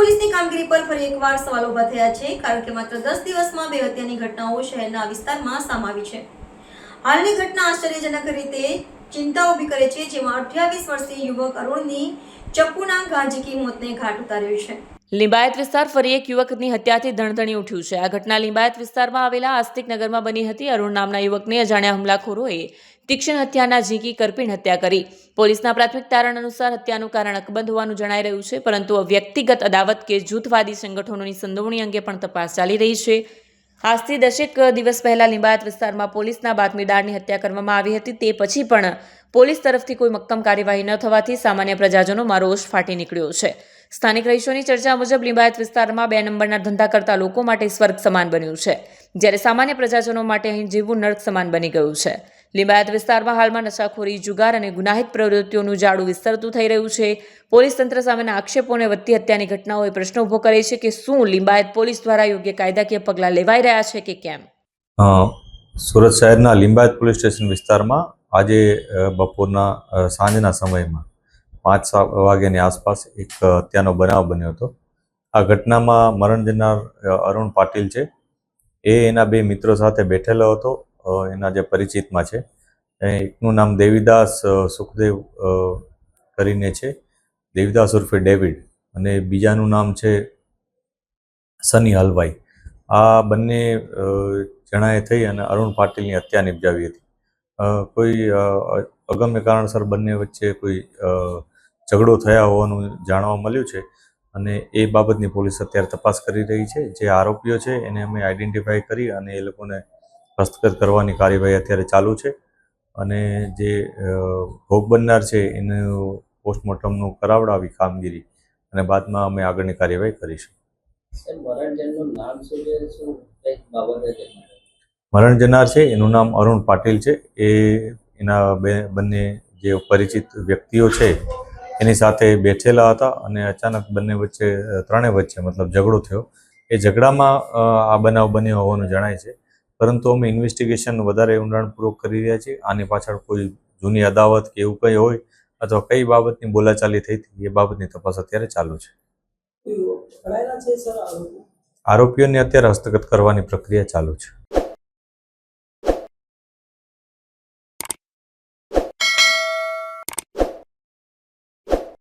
પોલીસની કામગીરી પર ફરી એકવાર સવાલ ઊભા થયા છે, કારણ કે માત્ર દસ દિવસમાં બે હત્યાની ઘટનાઓ શહેરના વિસ્તારમાં સામાવી છે. હાલની ઘટના આશ્ચર્યજનક રીતે ચિંતા ઊભી કરે છે, જેમાં અઠ્યાવીસ વર્ષીય યુવક અરુણની ચપ્પુના ગાંજકી મોતને ઘાટ ઉતાર્યો છે. લિંબાયત વિસ્તાર ફરી એક યુવકની હત્યાથી ધણધણી ઉઠ્યું છે. આ ઘટના લિંબાયત વિસ્તારમાં આવેલા આસ્તિક નગરમાં બની હતી. અરુણ નામના યુવકને અજાણ્યા હુમલાખોરોએ તીક્ષ્ણ હત્યાના ઝીંકી કરપીણ હત્યા કરી. પોલીસના પ્રાથમિક તારણ અનુસાર હત્યાનું કારણ અકબંધ હોવાનું જણાઈ રહ્યું છે, પરંતુ વ્યક્તિગત અદાવત કે જૂથવાદી સંગઠનોની સંડોવણી અંગે પણ તપાસ ચાલી રહી છે. આજથી દશેક દિવસ પહેલા લિંબાયત વિસ્તારમાં પોલીસના બાતમીદારની હત્યા કરવામાં આવી હતી. તે પછી પણ પોલીસ તરફથી કોઈ મક્કમ કાર્યવાહી ન થવાથી સામાન્ય પ્રજાજનોમાં રોષ ફાટી નીકળ્યો છે. સ્થાનિક રહીશોની ચર્ચા મુજબ લિંબાયત વિસ્તારમાં બે નંબરના ધંધા કરતા લોકો માટે સ્વર્ગ સમાન બન્યું છે, જ્યારે સામાન્ય પ્રજાજનો માટે અહીં જીવવું નર્ક સમાન બની ગયું છે. લિંબાયત વિસ્તારમાં હાલમાં નશાખોરી, જુગાર અને ગુનાહિત પ્રવૃત્તિઓનું જાડું વિસ્તરતું થઈ રહ્યું છે. પોલીસ તંત્ર સામેના આક્ષેપો અને વધતી હત્યાની ઘટનાઓએ પ્રશ્ન ઊભો કરે છે કે શું લિંબાયત પોલીસ દ્વારા યોગ્ય કાયદાકીય પગલાં લેવાઈ રહ્યા છે કે કેમ? સુરત શહેરના લિંબાયત પોલીસ સ્ટેશન વિસ્તારમાં આજે બપોરના સાંજના સમયમાં પાંચ સાત વાગ્યાની આસપાસ એક હત્યાનો બનાવ બન્યો હતો. આ ઘટનામાં મરણ જનાર અરુણ પાટીલ છે. એ એના બે મિત્રો સાથે બેઠેલો હતો. એના જે પરિચિતમાં છે. એકનું નામ દેવીદાસ સુખદેવ કરીને છે. દેવીદાસ ઉર્ફે ડેવિડ અને બીજાનું નામ છે સની હલવાઈ. આ બંને જણાએ થઈ અને અરુણ પાટીલની હત્યા નિપજાવી હતી. કોઈ અગમ્ય કારણસર બંને વચ્ચે કોઈ ઝઘડો થયા હોવાનું જાણવા મળ્યું છે અને એ બાબતની પોલીસ અત્યારે તપાસ કરી રહી છે. જે આરોપીઓ છે એને અમે આઈડેન્ટિફાઈ કરી અને એ લોકોને હસ્તગત કરવાની કાર્યવાહી અત્યારે ચાલુ છે અને જે ભોગ બનનાર છે એનું પોસ્ટમોર્ટમનું કરાવડાવી કામગીરી અને બાદમાં અમે આગળની કાર્યવાહી કરીશું. મરણ જનાર છે એનું નામ અરુણ પાટીલ છે. એ એના બે બંને જે પરિચિત વ્યક્તિઓ છે એની સાથે બેઠેલા હતા અને અચાનક બંને વચ્ચે ત્રણેય વચ્ચે મતલબ ઝઘડો થયો. એ ઝઘડામાં આ બનાવ બન્યો હોવાનું જણાય છે. પરંતુ અમે ઇન્વેસ્ટિગેશન વધારે ઊંડાણપૂર્વક કરી રહ્યા છીએ. આની પાછળ કોઈ જૂની અદાવત કે એવું કંઈ હોય અથવા કઈ બાબતની બોલાચાલી થઈ હતી એ બાબતની તપાસ અત્યારે ચાલુ છે. આરોપીઓને અત્યારે હસ્તગત કરવાની પ્રક્રિયા ચાલુ છે.